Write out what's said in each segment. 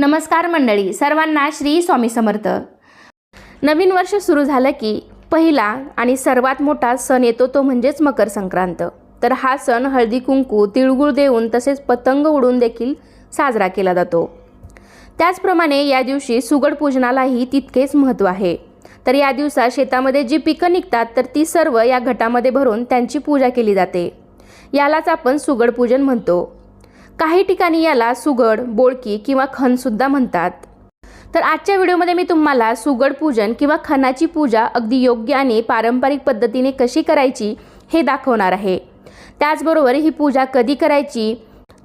नमस्कार मंडळी सर्वांना श्री स्वामी समर्थ. नवीन वर्ष सुरू झालं की पहिला आणि सर्वात मोठा सण येतो तो म्हणजेच मकर संक्रांत. तर हा सण हळदी कुंकू तिळगुळ देऊन तसेच पतंग उडून देखील साजरा केला जातो. त्याचप्रमाणे या दिवशी सुगड पूजनालाही तितकेच महत्त्व आहे. तर या दिवसात शेतामध्ये जी पिकं निघतात तर ती सर्व या घटामध्ये भरून त्यांची पूजा केली जाते. यालाच आपण सुगड पूजन म्हणतो. काही ठिकाणी याला सुगड बोळकी किंवा खणसुद्धा म्हणतात. तर आजच्या व्हिडिओमध्ये मी तुम्हाला सुगड पूजन किंवा खणाची पूजा अगदी योग्य आणि पारंपरिक पद्धतीने कशी करायची हे दाखवणार आहे. त्याचबरोबर ही पूजा कधी करायची?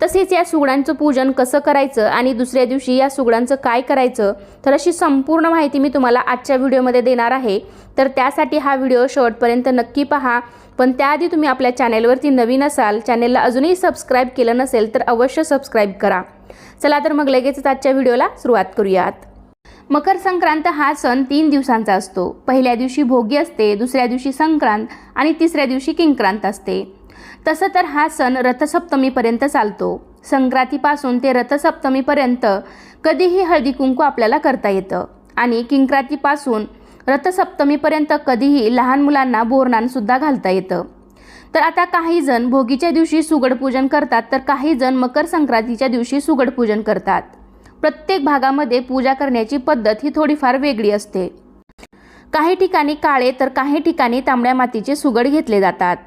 तसेच या सुगडांचं पूजन कसं करायचं आणि दुसऱ्या दिवशी या सुगडांचं काय करायचं तर अशी संपूर्ण माहिती मी तुम्हाला आजच्या व्हिडिओमध्ये देणार आहे. तर त्यासाठी हा व्हिडिओ शेवटपर्यंत नक्की पहा. पण त्याआधी तुम्ही आपल्या चॅनेलवरती नवीन असाल चॅनेलला अजूनही सबस्क्राईब केलं नसेल तर अवश्य सबस्क्राईब करा. चला तर मग लगेचच आजच्या व्हिडिओला सुरुवात करूयात. मकर संक्रांत हा सण तीन दिवसांचा असतो. पहिल्या दिवशी भोगी असते दुसऱ्या दिवशी संक्रांत आणि तिसऱ्या दिवशी किंक्रांत असते. तसं तर हा सण रथसप्तमीपर्यंत चालतो. संक्रांतीपासून ते रथसप्तमीपर्यंत कधीही हळदी कुंकू आपल्याला करता येतं. आणि किंक्रांतीपासून रथसप्तमीपर्यंत कधीही लहान मुलांना बोरणानसुद्धा घालता येतं. तर आता काही जण भोगीच्या दिवशी सुगड पूजन करतात तर काही जण मकर संक्रांतीच्या दिवशी सुगड पूजन करतात. प्रत्येक भागामध्ये पूजा करण्याची पद्धत ही थोडीफार वेगळी असते. काही ठिकाणी काळे तर काही ठिकाणी तांबड्या मातीचे सुगड घेतले जातात.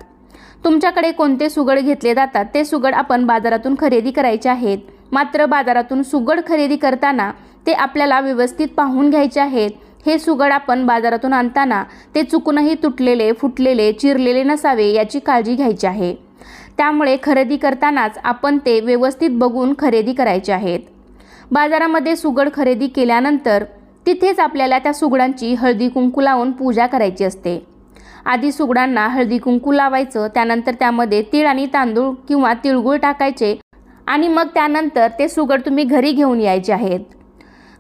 तुमच्याकडे कोणते सुगड घेतले जातात? ते सुगड आपण बाजारातून खरेदी करायचे आहेत. मात्र बाजारातून सुगड खरेदी करताना ते आपल्याला व्यवस्थित पाहून घ्यायचे आहेत. हे सुगड आपण बाजारातून आणताना ते चुकूनही तुटलेले फुटलेले चिरलेले नसावे याची काळजी घ्यायची आहे. त्यामुळे खरेदी करतानाच आपण ते व्यवस्थित बघून खरेदी करायचे आहेत. बाजारामध्ये सुगड खरेदी केल्यानंतर तिथेच आपल्याला त्या सुगडांची हळदी कुंकू लावून पूजा करायची असते. आधी सुगडांना हळदी कुंकू लावायचं त्यानंतर त्यामध्ये तीळ आणि तांदूळ किंवा तिळगुळ टाकायचे आणि मग त्यानंतर ते सुगड तुम्ही घरी घेऊन यायचे आहेत.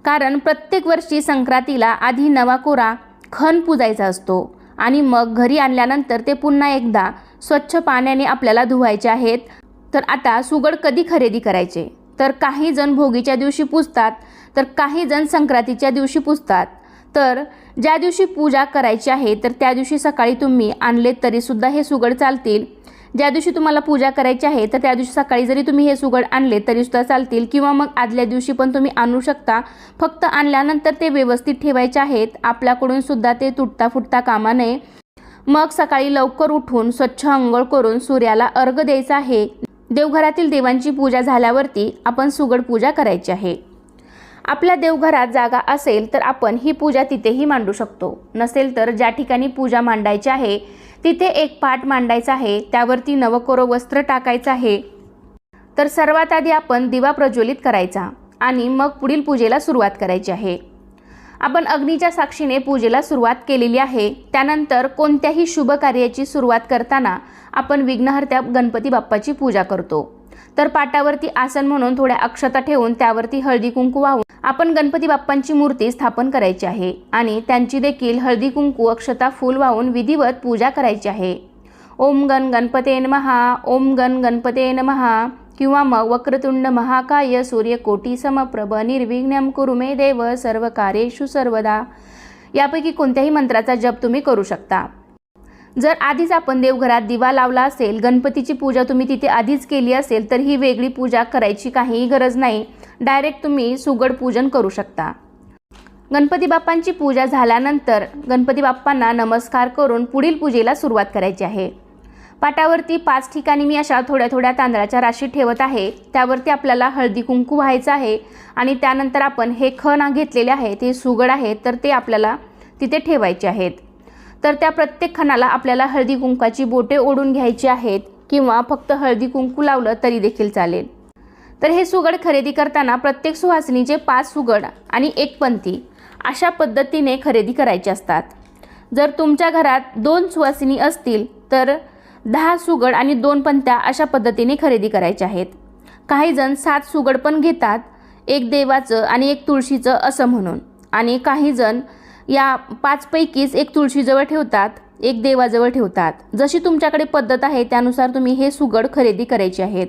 कारण प्रत्येक वर्षी संक्रांतीला आधी नवा कोरा खण पुजायचा असतो आणि मग घरी आणल्यानंतर ते पुन्हा एकदा स्वच्छ पाण्याने आपल्याला धुवायचे आहेत. तर आता सुगड कधी खरेदी करायचे? तर काही जण भोगीच्या दिवशी पुजतात तर काही जण संक्रांतीच्या दिवशी पुजतात. तर ज्या दिवशी पूजा करायची आहे तर त्या दिवशी सकाळी तुम्ही आणले तरीसुद्धा हे सुगड चालतील. ज्या दिवशी तुम्हाला पूजा करायची आहे तर त्या दिवशी सकाळी जरी तुम्ही हे सुगड आणले तरीसुद्धा चालतील. किंवा मग आदल्या दिवशी पण तुम्ही आणू शकता. फक्त आणल्यानंतर ते व्यवस्थित ठेवायचे आहेत. आपल्याकडून सुद्धा ते तुटता फुटता कामा नये. मग सकाळी लवकर उठून स्वच्छ अंघोळ करून सूर्याला अर्घ द्यायचा आहे. देवघरातील देवांची पूजा झाल्यावरती आपण सुगड पूजा करायची आहे. आपल्या देवघरात जागा असेल तर आपण ही पूजा तिथेही मांडू शकतो. नसेल तर ज्या ठिकाणी पूजा मांडायची आहे तिथे एक पाट मांडायचा आहे त्यावरती नवकोरो वस्त्र टाकायचं आहे. तर सर्वात आधी आपण दिवा प्रज्वलित करायचा आणि मग पुढील पूजेला सुरुवात करायची आहे. आपण अग्नीच्या साक्षीने पूजेला सुरुवात केलेली आहे. त्यानंतर कोणत्याही शुभ कार्याची सुरुवात करताना आपण विघ्नहर्त्या गणपती बाप्पाची पूजा करतो. तर पाटावरती आसन म्हणून थोड्या अक्षता ठेवून त्यावरती हळदी कुंकू वाहून आपण गणपती बाप्पांची मूर्ती स्थापन करायची आहे आणि त्यांची देखील हळदी कुंकू अक्षता फूल वाहून विधिवत पूजा करायची आहे. ओम गण गणपते महा ओम गण गणपते महा किंवा मग वक्रतुंड महाकाय सूर्यकोटी समप्रभ निर्विघ्नम कुरुमे देव सर्व कार्येषु सर्वदा. यापैकी कोणत्याही मंत्राचा जप तुम्ही करू शकता. जर आधीच आपण देवघरात दिवा लावला असेल गणपतीची पूजा तुम्ही तिथे आधीच केली असेल तर ही वेगळी पूजा करायची काहीही गरज नाही. डायरेक्ट तुम्ही सुगड पूजन करू शकता. गणपती बाप्पांची पूजा झाल्यानंतर गणपती बाप्पांना नमस्कार करून पुढील पूजेला सुरुवात करायची आहे. पाटावरती पाच ठिकाणी मी अशा थोड्या थोड्या तांदळाच्या राशी ठेवत आहे. त्यावरती आपल्याला हळदी कुंकू व्हायचं आहे आणि त्यानंतर आपण हे खण घेतलेले आहे ते सुगड आहे तर ते आपल्याला तिथे ठेवायचे आहेत. तर त्या प्रत्येक खणाला आपल्याला हळदी कुंकाची बोटे ओढून घ्यायची आहेत किंवा फक्त हळदी कुंकू लावलं तरी देखील चालेल. तर हे सुगड खरेदी करताना प्रत्येक सुहासिनीचे पाच सुगड आणि एक पंथी अशा पद्धतीने खरेदी करायचे असतात. जर तुमच्या घरात दोन सुवासिनी असतील तर दहा सुगड आणि दोन पंत्या अशा पद्धतीने खरेदी करायच्या आहेत. काही जण सात सुगड पण घेतात एक देवाचं आणि एक तुळशीचं असं म्हणून. आणि काही जण या पाचपैकीच एक तुळशीजवळ ठेवतात एक देवाजवळ ठेवतात. जशी तुमच्याकडे पद्धत आहे त्यानुसार तुम्ही हे सुगड खरेदी करायचे आहेत.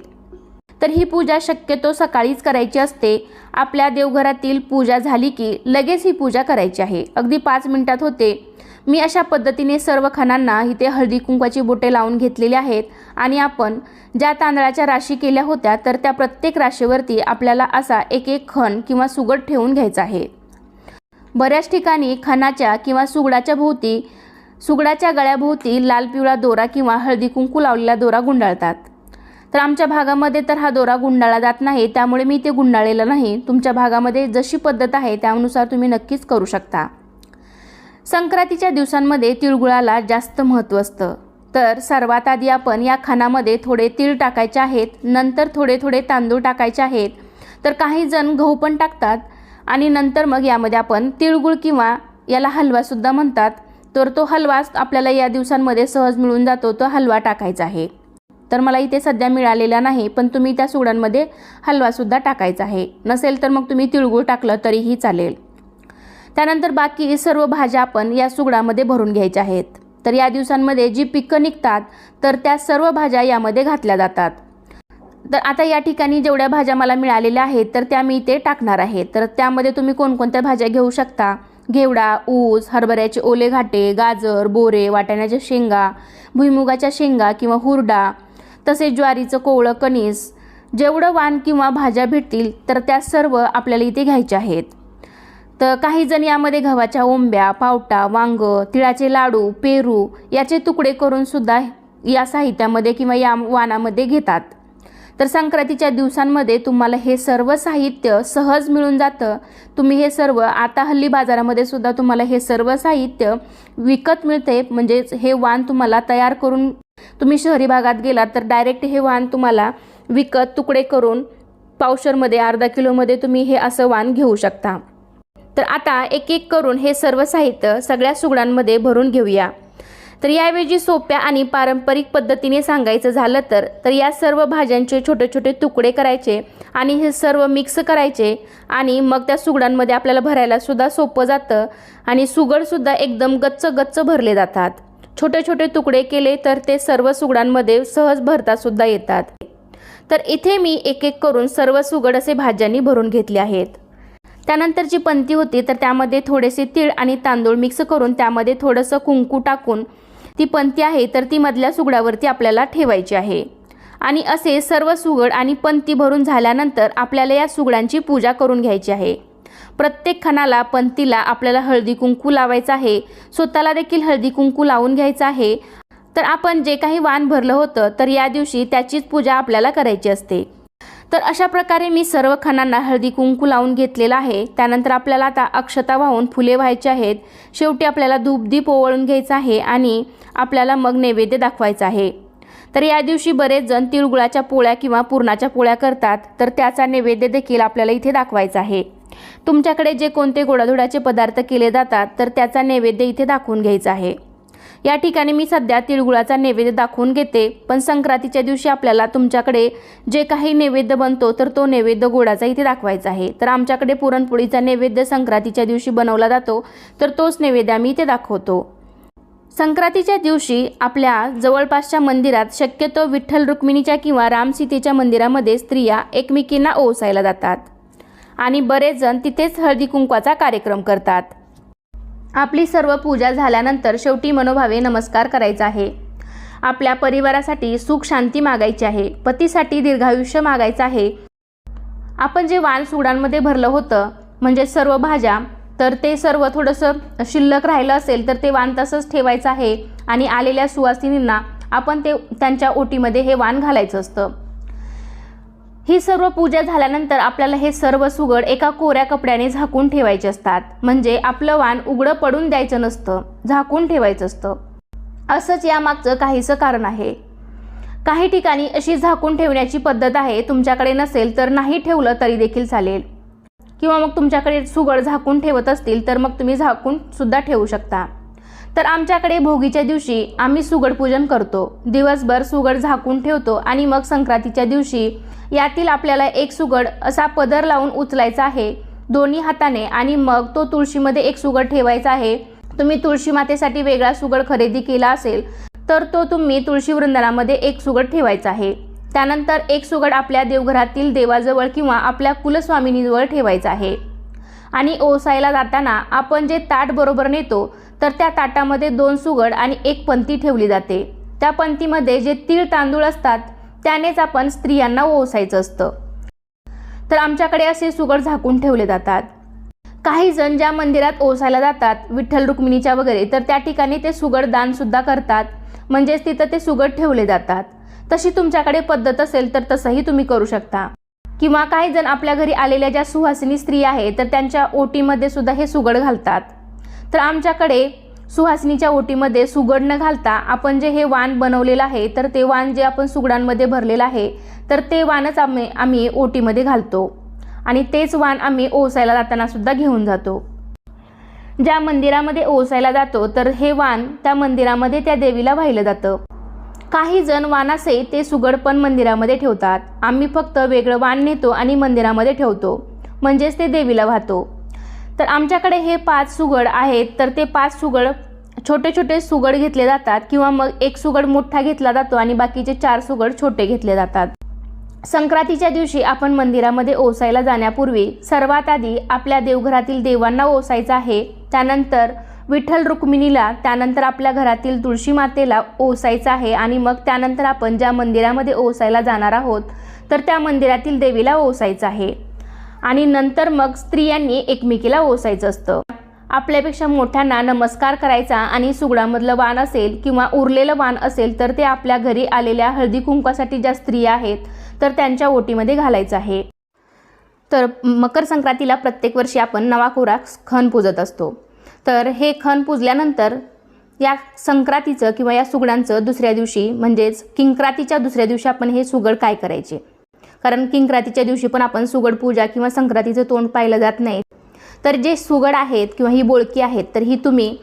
तर ही पूजा शक्यतो सकाळीच करायची असते. आपल्या देवघरातील पूजा झाली की लगेच ही पूजा करायची आहे. अगदी पाच मिनिटात होते. मी अशा पद्धतीने सर्व खणांना इथे हळदी कुंकवाची बोटे लावून घेतलेली आहेत आणि आपण ज्या तांदळाच्या राशी केल्या होत्या तर त्या प्रत्येक राशीवरती आपल्याला असा एक एक खण किंवा सुगड ठेवून घ्यायचा आहे. बऱ्याच ठिकाणी खणाच्या किंवा सुगडाच्या भोवती सुगडाच्या गळ्याभोवती लाल पिवळा दोरा किंवा हळदी कुंकू लावलेला दोरा गुंडाळतात. तर आमच्या भागामध्ये तर हा दोरा गुंडाळला जात नाही त्यामुळे मी ते गुंडाळलेलं नाही. तुमच्या भागामध्ये जशी पद्धत आहे त्यानुसार तुम्ही नक्कीच करू शकता. संक्रांतीच्या दिवसांमध्ये तिळगुळाला जास्त महत्त्व असतं. तर सर्वात आधी आपण या खानामध्ये थोडे तीळ टाकायचे आहेत नंतर थोडे थोडे तांदूळ टाकायचे आहेत. तर काही जण गहू पण टाकतात आणि नंतर मग यामध्ये आपण तिळगुळ किंवा याला हलवासुद्धा म्हणतात. तर तो हलवा आपल्याला या दिवसांमध्ये सहज मिळून जातो तो हलवा टाकायचा आहे. तर मला इथे सध्या मिळालेला नाही पण तुम्ही त्या सुगडांमध्ये हलवासुद्धा टाकायचा आहे. नसेल तर मग तुम्ही तिळगुळ टाकलं तरीही चालेल. त्यानंतर बाकी सर्व भाज्या आपण या सुगडामध्ये भरून घ्यायच्या आहेत. तर या दिवसांमध्ये जी पिकं निघतात तर त्या सर्व भाज्या यामध्ये घातल्या जातात. तर आता या ठिकाणी जेवढ्या भाज्या मला मिळालेल्या आहेत तर त्या मी इथे टाकणार आहे. तर त्यामध्ये तुम्ही कोणकोणत्या भाज्या घेऊ शकता? घेवडा ऊस हरभऱ्याचे ओले घाटे गाजर बोरे वाटाण्याच्या शेंगा भुईमुगाच्या शेंगा किंवा हुरडा तसेच ज्वारीचं कोवळं कणीस. जेवढं वाण किंवा भाज्या भेटतील तर त्या सर्व आपल्याला इथे घ्यायच्या आहेत. तर काही जण यामध्ये गव्हाच्या ओंब्या पावटा वांग तिळाचे लाडू पेरू याचे तुकडे करून सुद्धा या साहित्यामध्ये किंवा या वाणामध्ये घेतात. तर संक्रांतीच्या दिवसांमध्ये तुम्हाला हे सर्व साहित्य सहज मिळून जातं. तुम्ही हे सर्व आता हल्ली बाजारामध्ये सुद्धा तुम्हाला हे सर्व साहित्य विकत मिळते. म्हणजेच हे वाण तुम्हाला तयार करून तुम्ही शहरी भागात गेलात तर डायरेक्ट हे वाण तुम्हाला विकत तुकडे करून पावशरमध्ये अर्धा किलोमध्ये तुम्ही हे असं वाण घेऊ शकता. तर आता एक एक करून हे सर्व साहित्य सगळ्या सुगडांमध्ये भरून घेऊया. तर याऐवजी सोप्या आणि पारंपरिक पद्धतीने सांगायचं झालं तर तर या सर्व भाज्यांचे छोटे छोटे तुकडे करायचे आणि हे सर्व मिक्स करायचे आणि मग त्या सुगडांमध्ये आपल्याला भरायला सुद्धा सोपं जातं आणि सुगडसुद्धा एकदम गच्च गच्च भरले जातात. छोटे छोटे तुकडे केले तर ते सर्व सुगडांमध्ये सहज भरतासुद्धा येतात. तर इथे मी एक एक करून सर्व सुगड असे भाज्यांनी भरून घेतले आहेत. त्यानंतर जी पंती होती तर त्यामध्ये थोडेसे तीळ आणि तांदूळ मिक्स करून त्यामध्ये थोडंसं कुंकू टाकून ती पंती आहे तर ती मधल्या सुगडावरती आपल्याला ठेवायची आहे. आणि असे सर्व सुगड आणि पंती भरून झाल्यानंतर आपल्याला या सुगडांची पूजा करून घ्यायची आहे. प्रत्येक खणाला पंतीला आपल्याला हळदी कुंकू लावायचं आहे. स्वतःला देखील हळदी कुंकू लावून घ्यायचं आहे. तर आपण जे काही वाण भरलं होतं तर या दिवशी त्याचीच पूजा आपल्याला करायची असते. तर अशा प्रकारे मी सर्व खणांना हळदी कुंकू लावून घेतलेला आहे. त्यानंतर आपल्याला आता अक्षता वाहून फुले व्हायचे आहेत. शेवटी आपल्याला धूपदीप ओवळून घ्यायचा आहे आणि आपल्याला मग नैवेद्य दाखवायचा आहे. तर या दिवशी बरेच जण तिळगुळाच्या पोळ्या किंवा पुरणाच्या पोळ्या करतात. तर त्याचा नैवेद्य देखील आपल्याला इथे दाखवायचा आहे. तुमच्याकडे जे कोणते गोडाधोडाचे पदार्थ केले जातात तर त्याचा नैवेद्य इथे दाखवून घ्यायचा आहे. या ठिकाणी मी सध्या तिळगुळाचा नैवेद्य दाखवून घेते. पण संक्रांतीच्या दिवशी आपल्याला तुमच्याकडे जे काही नैवेद्य बनतो तर तो नैवेद्य गोडाचा इथे दाखवायचा आहे. तर आमच्याकडे पुरणपोळीचा नैवेद्य संक्रांतीच्या दिवशी बनवला जातो तर तोच नैवेद्य आम्ही इथे दाखवतो. संक्रांतीच्या दिवशी आपल्या जवळपासच्या मंदिरात शक्यतो विठ्ठल रुक्मिणीच्या किंवा रामसीतेच्या मंदिरामध्ये स्त्रिया एकमेकींना ओसायला जातात. आणि बरेच जण तिथेच हळदी कुंकवाचा कार्यक्रम करतात. आपली सर्व पूजा झाल्यानंतर शेवटी मनोभावे नमस्कार करायचा आहे. आपल्या परिवारासाठी सुख शांती मागायची आहे. पतीसाठी दीर्घायुष्य मागायचं आहे. आपण जे वाण सुगडांमध्ये भरलं होतं म्हणजे सर्व भाज्या तर ते सर्व थोडंसं शिल्लक राहिलं असेल तर ते वाण तसंच ठेवायचं आहे. आणि आलेल्या सुवासिनींना आपण ते त्यांच्या ओटीमध्ये हे वाण घालायचं असतं. ही सर्व पूजा झाल्यानंतर आपल्याला हे सर्व सुगड एका कोऱ्या कपड्याने झाकून ठेवायचे असतात. म्हणजे आपलं वाण उघडं पडून द्यायचं नसतं. झाकून ठेवायचं असतं. असंच यामागचं काहीसं कारण आहे. काही ठिकाणी अशी झाकून ठेवण्याची पद्धत आहे. तुमच्याकडे नसेल तर नाही ठेवलं तरी देखील चालेल. किंवा मग तुमच्याकडे सुगड झाकून ठेवत असतील तर मग तुम्ही झाकून सुद्धा ठेवू शकता. तर आमच्याकडे भोगीच्या दिवशी आम्ही सुगड पूजन करतो. दिवसभर सुगड झाकून ठेवतो आणि मग संक्रांतीच्या दिवशी यातील आपल्याला एक सुगड असा पदर लावून उचलायचा आहे. दोन्ही हाताने आणि मग तो तुळशीमध्ये एक सुगड ठेवायचा आहे. तुम्ही तुळशी मातेसाठी वेगळा सुगड खरेदी केला असेल तर तो तुम्ही तुळशी वृंदानामध्ये एक सुगड ठेवायचा आहे. त्यानंतर एक सुगड आपल्या देवघरातील देवाजवळ किंवा आपल्या कुलस्वामिनीजवळ ठेवायचा आहे. आणि ओसायला जाताना आपण जे ताट बरोबर नेतो तर त्या ताटामध्ये दोन सुगड आणि एक पंती ठेवली जाते. त्या पंतीमध्ये जे तीळ तांदूळ असतात त्यानेच आपण स्त्रियांना ओसायचं असतं. तर आमच्याकडे असे सुगड झाकून ठेवले जातात. काही जण ज्या मंदिरात ओसायला जातात विठ्ठल रुक्मिणीच्या वगैरे तर त्या ठिकाणी ते सुगड दानसुद्धा करतात. म्हणजेच तिथं ते सुगड ठेवले जातात. तशी तुमच्याकडे पद्धत असेल तर तसंही तुम्ही करू शकता. किंवा काही जण आपल्या घरी आलेल्या ज्या सुहासिनी स्त्री आहे तर त्यांच्या ओटीमध्ये सुद्धा हे सुगड घालतात. तर आमच्याकडे सुहासिनीच्या ओटीमध्ये सुगड न घालता आपण जे हे वाण बनवलेलं आहे तर ते वाण जे आपण सुगडांमध्ये भरलेलं आहे तर ते वाणच आम्ही आम्ही ओटीमध्ये घालतो. आणि तेच वाण आम्ही ओसायला जाताना सुद्धा घेऊन जातो. ज्या मंदिरामध्ये ओसायला जातो तर हे वाण त्या मंदिरामध्ये त्या देवीला वाहिलं जातं. काही जण वानासे ते सुगड पण मंदिरामध्ये ठेवतात. आम्ही फक्त वेगळं वाण नेतो आणि मंदिरामध्ये ठेवतो. म्हणजेच ते देवीला वाहतो. तर आमच्याकडे हे पाच सुगड आहेत तर ते पाच सुगड छोटे छोटे सुगड घेतले जातात किंवा मग एक सुगड मोठा घेतला जातो आणि बाकीचे चार सुगड छोटे घेतले जातात. संक्रांतीच्या दिवशी आपण मंदिरामध्ये ओसायला जाण्यापूर्वी सर्वात आधी आपल्या देवघरातील देवांना ओसायचं आहे त्यानंतर विठ्ठल रुक्मिणीला त्यानंतर आपल्या घरातील तुळशी मातेला ओसायचं आहे आणि मग त्यानंतर आपण ज्या मंदिरामध्ये ओसायला जाणार आहोत तर त्या मंदिरातील देवीला ओसायचं आहे. आणि नंतर मग स्त्रियांनी एकमेकीला ओसायचं असतं. आपल्यापेक्षा मोठ्यांना नमस्कार करायचा आणि सुगडामधलं वाण असेल किंवा उरलेलं वाण असेल तर ते आपल्या घरी आलेल्या हळदी कुंकवासाठी ज्या स्त्रिया आहेत तर त्यांच्या ओटीमध्ये घालायचं आहे. तर मकर संक्रांतीला प्रत्येक वर्षी आपण नवा कोरा खण पूजत असतो. तर हे खण पूजल्यानंतर या संक्रांतीचं किंवा या सुगडांचं दुसऱ्या दिवशी म्हणजेच किंक्रातीच्या दुसऱ्या दिवशी आपण हे सुगड काय करायचे? कारण किंक्रातीच्या दिवशी पण आपण सुगड पूजा किंवा संक्रांतीचं तोंड पाहिलं जात नाही. तर जे सुगड आहेत किंवा ही बोळकी आहेत तर ही तुम्ही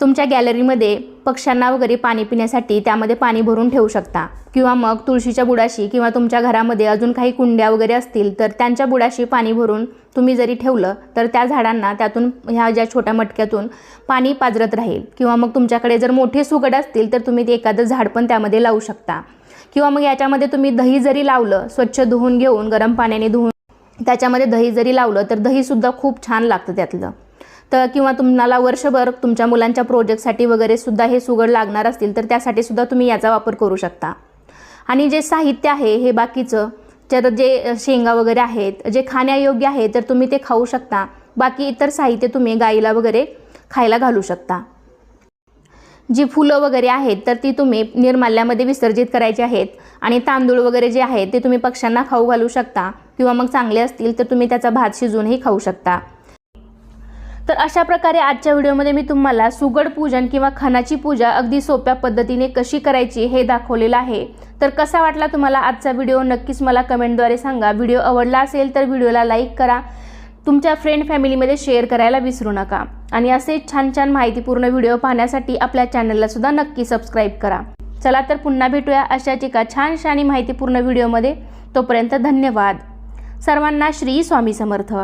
तुमच्या गॅलरीमध्ये पक्ष्यांना वगैरे पाणी पिण्यासाठी त्यामध्ये पाणी भरून ठेवू शकता. किंवा मग तुळशीच्या बुडाशी किंवा तुमच्या घरामध्ये अजून काही कुंड्या वगैरे असतील तर त्यांच्या बुडाशी पाणी भरून तुम्ही जरी ठेवलं तर त्या झाडांना त्यातून ह्या ज्या छोट्या मटक्यातून पाणी पाजरत राहील. किंवा मग तुमच्याकडे जर मोठे सुगड असतील तर तुम्ही ते एखादं झाड पण त्यामध्ये लावू शकता. किंवा मग याच्यामध्ये तुम्ही दही जरी लावलं स्वच्छ धुवून घेऊन गरम पाण्याने धुवून त्याच्यामध्ये दही जरी लावलं तर दहीसुद्धा खूप छान लागतं त्यातलं. तर किंवा तुम्हाला वर्षभर तुमच्या मुलांच्या प्रोजेक्टसाठी वगैरे सुद्धा हे सुगड लागणार असतील तर त्यासाठी सुद्धा तुम्ही याचा वापर करू शकता. आणि जे साहित्य आहे हे बाकीचं तर जे शेंगा वगैरे आहेत जे खाण्यायोग्य आहे तर तुम्ही ते खाऊ शकता. बाकी इतर साहित्य तुम्ही गाईला वगैरे खायला घालू शकता. जी फुलं वगैरे आहेत तर ती तुम्ही निर्माल्यामध्ये विसर्जित करायची आहेत. आणि तांदूळ वगैरे जे आहेत ते तुम्ही पक्ष्यांना खाऊ घालू शकता किंवा मग चांगले असतील तर तुम्ही त्याचा भात शिजूनही खाऊ शकता. तर अशा प्रकारे आजच्या व्हिडिओमध्ये मी तुम्हाला सुगड पूजन किंवा खणाची पूजा अगदी सोप्या पद्धतीने कशी करायची हे दाखवलेलं आहे. तर कसा वाटला तुम्हाला आजचा व्हिडिओ? नक्कीच मला कमेंटद्वारे सांगा. व्हिडिओ आवडला असेल तर व्हिडिओला लाईक करा. तुमच्या फ्रेंड फॅमिलीमध्ये शेअर करायला विसरू नका. आणि असे छान छान माहितीपूर्ण व्हिडिओ पाहण्यासाठी आपल्या चॅनलला सुद्धा नक्की सबस्क्राईब करा. चला तर पुन्हा भेटूया अशाच एका छानशा आणि माहितीपूर्ण व्हिडिओमध्ये. तोपर्यंत धन्यवाद. सर्वांना श्री स्वामी समर्थ.